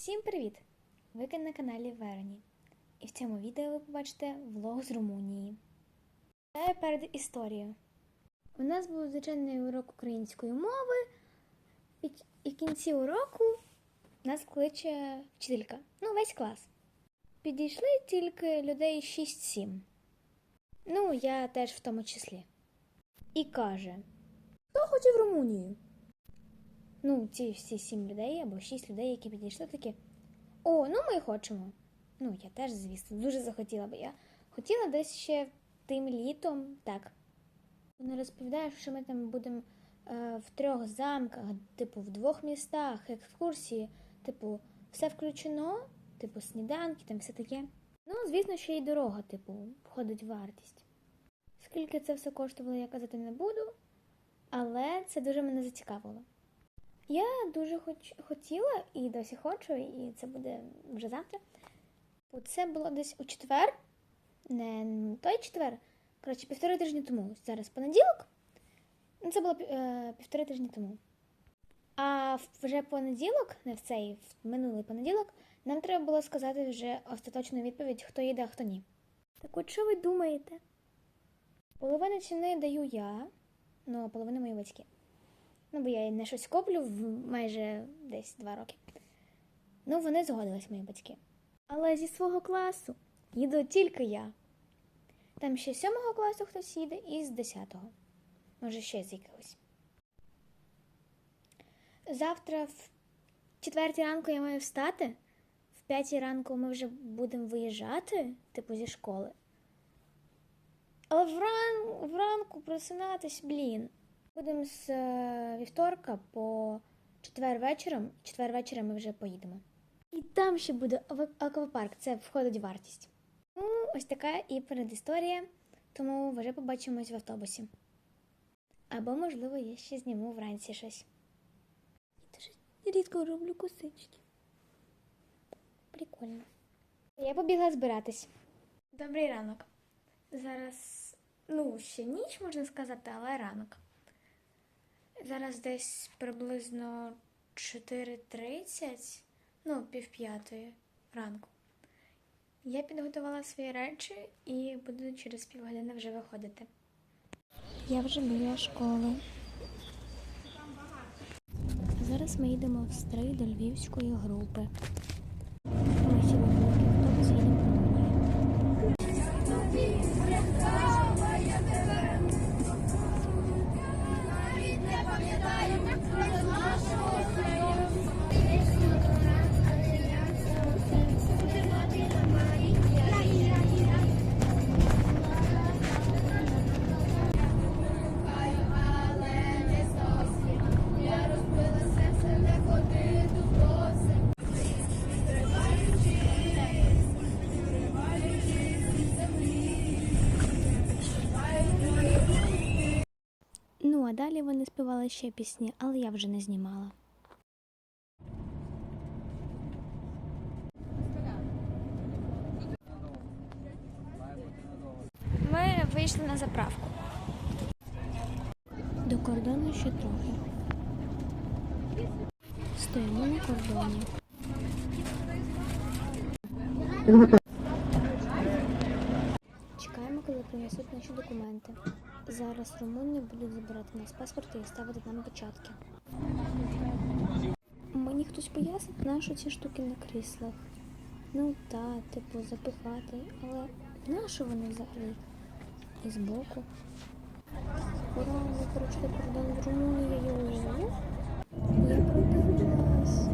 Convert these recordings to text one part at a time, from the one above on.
Всім привіт! Ви на каналі Вероні. І в цьому відео ви побачите влог з Румунії. Це перед історією. У нас був звичайний урок української мови, і в кінці уроку нас кличе вчителька. Ну, весь клас. Підійшли тільки людей 6-7. Ну, я теж в тому числі. І каже: Хто хоче в Румунію? Ну, ці всі сім людей або шість людей, які підійшли, такі. О, ну ми хочемо. Ну, я теж, звісно, дуже захотіла, бо я хотіла десь ще тим літом, так. Вони розповідають, що ми там будемо е, в трьох замках, типу, в двох містах, екскурсії, типу, все включено, типу, сніданки, там все таке. Ну, звісно, ще й дорога, типу, входить в вартість. Скільки це все коштувало, я казати не буду, але це дуже мене зацікавило. Я дуже хоч, хотіла і досі хочу, і це буде вже завтра. Це було десь у четвер, не той четвер, коротше, півтори тижні тому. Зараз понеділок. Ну, Це було е, півтори тижні тому. А вже понеділок, не в цей, в минулий понеділок, нам треба було сказати вже остаточну відповідь, хто їде, а хто ні. Так от що ви думаєте? Половину ціни даю я, ну а половину мої батьки. Ну, бо я не щось коплю в майже десь два роки. Ну, вони згодились, мої батьки. Але зі свого класу їду тільки я. Там ще з сьомого класу хтось їде і з десятого. Може, ще з якогось. Завтра в четвертій ранку я маю встати. В п'ятій ранку ми вже будемо виїжджати, типу, зі школи. Але вран... вранку просинатись, блін. Будемо з е, вівторка по четвер вечором. Четвер вечора ми вже поїдемо. І там ще буде аквапарк, це входить в вартість. Ну, ось така і передісторія, тому вже побачимось в автобусі. Або, можливо, я ще зніму вранці щось. Я дуже рідко роблю косички. Прикольно. Я побігла збиратись. Добрий ранок. Зараз, ну, ще ніч можна сказати, але ранок. Зараз десь приблизно 4.30, ну, півп'ятої ранку. Я підготувала свої речі і буду через півгодини вже виходити. Я вже біля школи. Зараз ми їдемо в стрий до львівської групи. Далі вони співали ще пісні, але я вже не знімала. Ми вийшли на заправку. До кордону ще трохи. Стоїмо на кордоні. Чекаємо, коли принесуть наші документи. Зараз румуни будуть забирати у нас паспорти і ставити нам початки. Мені хтось пояснить, на що ці штуки на кріслах. Ну та, типу, запихати, але на що вони взагалі? І збоку. Ура, ми пройшли кордон з Румунією. Я продивилась.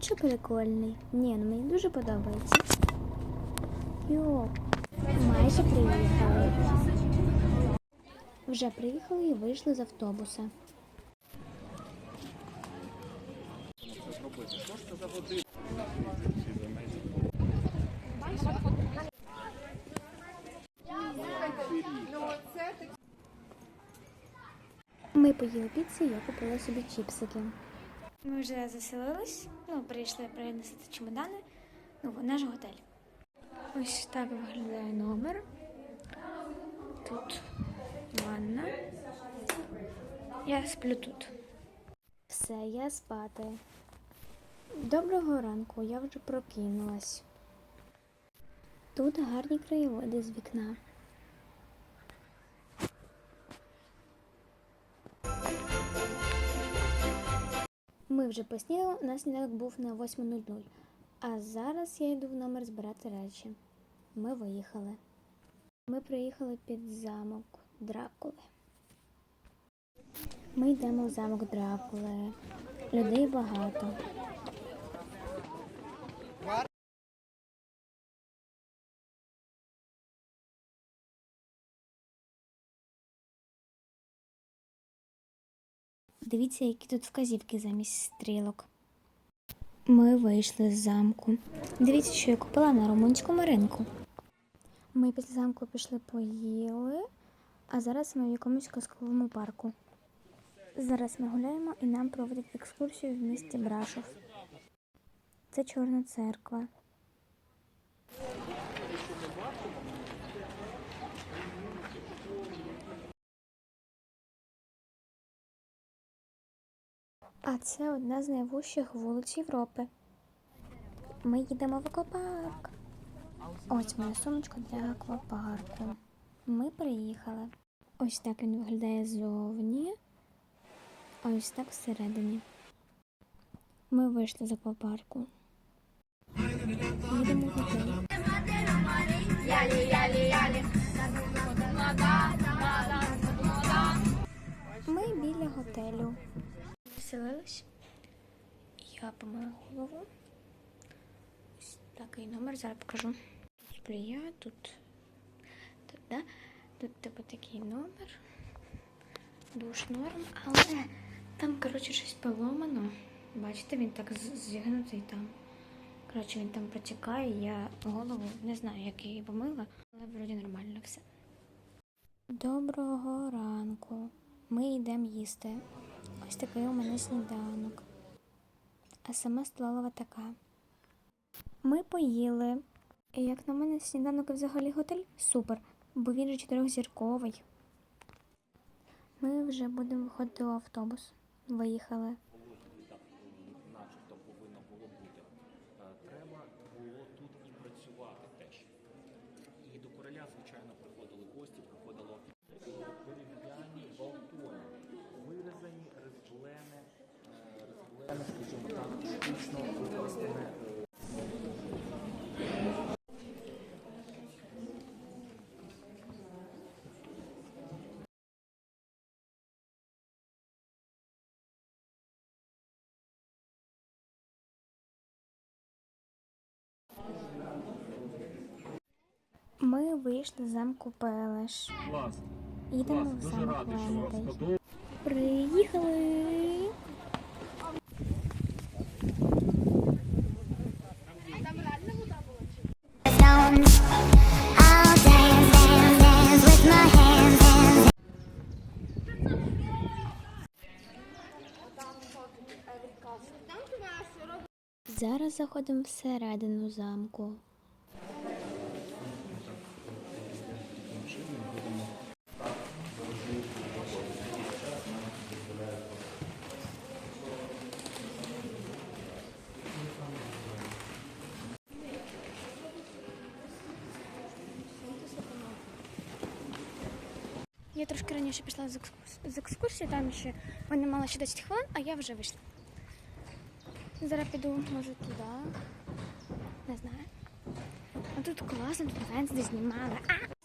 Що прикольний. Ні, ну мені дуже подобається. Йо, майже приїхали. Вже приїхали і вийшли з автобуса. Ми поїли піцу, я купила собі чіпсики. Ми вже заселились, ну, прийшли принести чемодани. Ну, в наш готель. Ось так виглядає номер. Тут ванна. Я сплю тут. Все, я спати. Доброго ранку, я вже прокинулась. Тут гарні краєвиди з вікна. Ми вже поснідали, у нас сніданок був на 8.00. А зараз я йду в номер збирати речі. Ми виїхали. Ми приїхали під замок Дракули. Ми йдемо в замок Дракули. Людей багато. Дивіться, які тут вказівки замість стрілок. Ми вийшли з замку. Дивіться, що я купила на румунському ринку. Ми після замку пішли поїли, а зараз ми в якомусь казковому парку. Зараз ми гуляємо і нам проводять екскурсію в місті Брашов. Це Чорна церква. А це одна з найвужчих вулиць Європи. Ми їдемо в аквапарк. Ось моя сумочка для аквапарку. Ми приїхали. Ось так він виглядає ззовні, а ось так всередині. Ми вийшли з аквапарку. Їдемо в готель. Ми біля готелю. Веселились. Я помила голову. Ось такий номер, зараз покажу. Тут я, тут, тут, да? тут типу такий номер. Душ норм, але там, коротше, щось поломано. Бачите, він так зігнутий там. Коротше, він там протікає, я голову не знаю, як я її помила, але вроді нормально все. Доброго ранку. Ми йдемо їсти. Ось такий у мене сніданок. А сама столова така. Ми поїли. І як на мене, сніданок і взагалі готель супер, бо він же чотирьохзірковий. Ми вже будемо виходити у автобус. Виїхали. Ми вийшли з замку Пелеш. Їдемо в замок сподобалось. Приїхали. Зараз заходимо всередину замку. Я трошки раніше пішла з екскурсії, з екскурсії, там ще вони мали ще 10 хвилин, а я вже вийшла. Зараз піду, може, туди. Не знаю. А тут класно, тут Венсди знімали.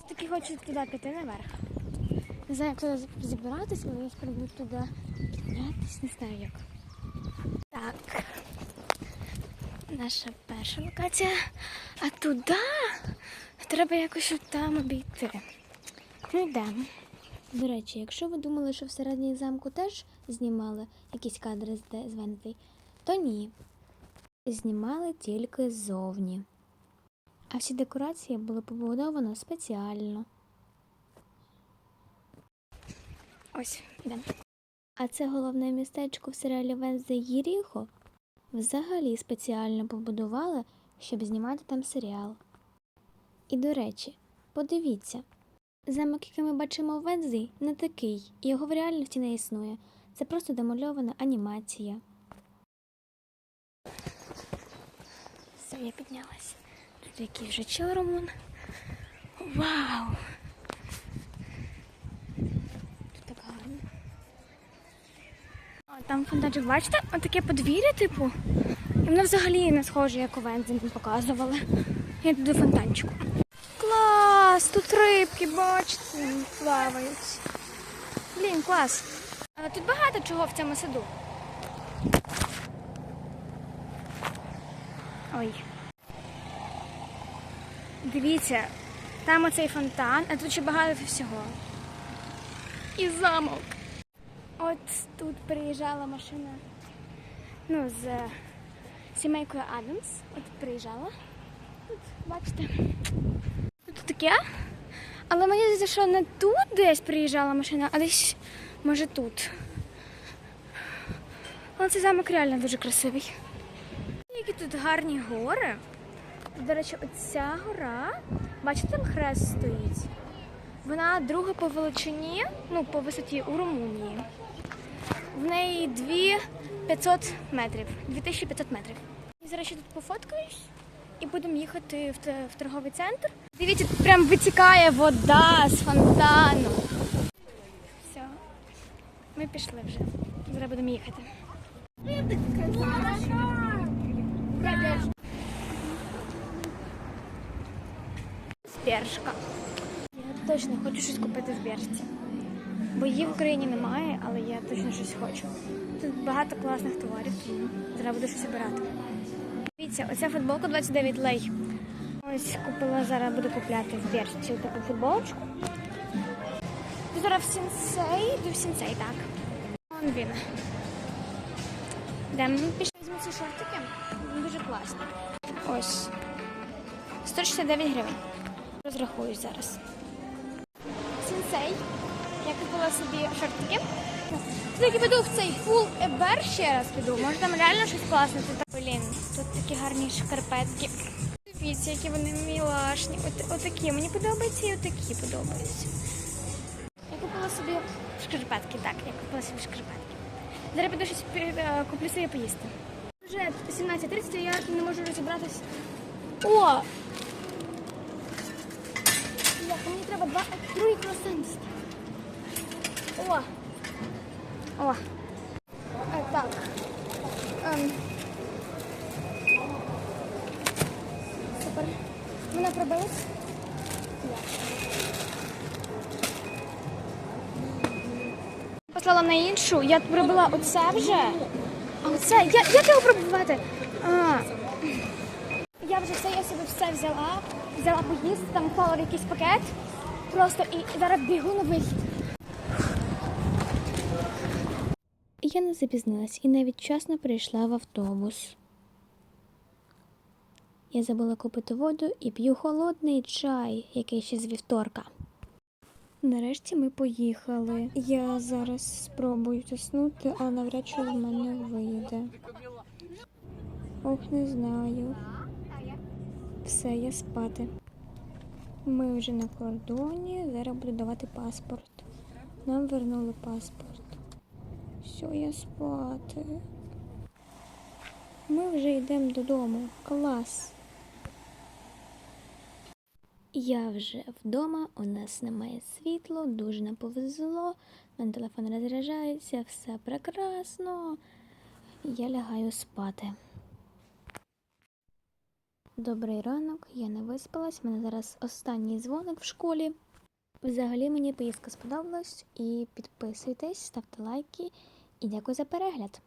Таки хочу туди піти наверх. Не знаю, як туди зібратися, але я спробую туди піднятися, не знаю як. Так. Наша перша локація. А туди треба якось там обійти. Ну йдемо. До речі, якщо ви думали, що всередині замку теж знімали якісь кадри з, де- то ні. Знімали тільки ззовні. А всі декорації були побудовані спеціально. Ось, йдемо. А це головне містечко в серіалі Венздей Єріхо взагалі спеціально побудували, щоб знімати там серіал. І до речі, подивіться, замок, який ми бачимо в Венздей, не такий, його в реальності не існує. Це просто демальована анімація. Все, я піднялась. Тут який вже чормун. Вау! Тут так гарно. А, там фонтанчик, бачите? Отаке подвір'я, типу. І воно взагалі не схоже, як у Вензі показували. Я до фонтанчику. Клас! Тут рибки, бачите, плавають. Блін, клас. Тут багато чого в цьому саду. Ой. Дивіться, там оцей фонтан, а тут ще багато всього. І замок. От тут приїжджала машина. Ну, з сімейкою Адамс. От приїжджала. Тут, бачите. Таке. Але мені здається, що не тут десь приїжджала машина, а десь може тут. Але цей замок реально дуже красивий. Які тут гарні гори. До речі, оця гора, бачите, там хрест стоїть. Вона друга по величині, ну, по висоті у Румунії. В неї 2500 метрів. 2500 метрів. І зараз ще тут пофоткаюсь і будемо їхати в торговий центр. Дивіться, тут прям витікає вода з фонтану. Все, ми пішли вже. Зараз будемо їхати. Бершка. Я точно хочу щось купити в Бершці. Бо її в Україні немає, але я точно щось хочу. Тут багато класних товарів, треба буде щось обирати. Дивіться, оця футболка 29 лей. Ось купила, зараз буду купляти в Бершці таку футболочку. Зараз в сінсей, йду в сінсей, так. Вон він. Де ми пішли візьму ці шортики. Дуже класні. Ось. 169 гривень. Розрахуюсь зараз. Сінсей. Я купила собі шортики. Тільки піду в цей фул ебер ще раз піду. Може там реально щось класне. Блін, тут такі гарні шкарпетки. Дивіться, які вони мілашні. От, отакі. Мені подобаються і отакі подобаються. Я купила собі шкарпетки, так, я купила собі шкарпетки. Зараз піду щось е, куплю собі поїсти. Вже 17.30, я не можу розібратись. О! Як, мені треба два другий круасан. О! О! Е, так. Ем. Супер. Мене пробилось? Послала на іншу, я пробила оце вже. А оце, я, як його пробувати? А, я вже все, я собі все взяла, взяла поїсти, там вклала в якийсь пакет. Просто і зараз бігу на вихід. Я не запізнилась і навіть вчасно прийшла в автобус. Я забула купити воду і п'ю холодний чай, який ще з вівторка. Нарешті ми поїхали. Я зараз спробую заснути, але навряд чи в мене вийде. Ох, не знаю. Все, я спати. Ми вже на кордоні, зараз буду давати паспорт. Нам вернули паспорт. Все, я спати. Ми вже йдемо додому. Клас. Я вже вдома, у нас немає світла, дуже не повезло. Мене телефон розряджається, все прекрасно. Я лягаю спати. Добрий ранок, я не виспалась. У мене зараз останній дзвоник в школі. Взагалі мені поїздка сподобалась. І підписуйтесь, ставте лайки і дякую за перегляд.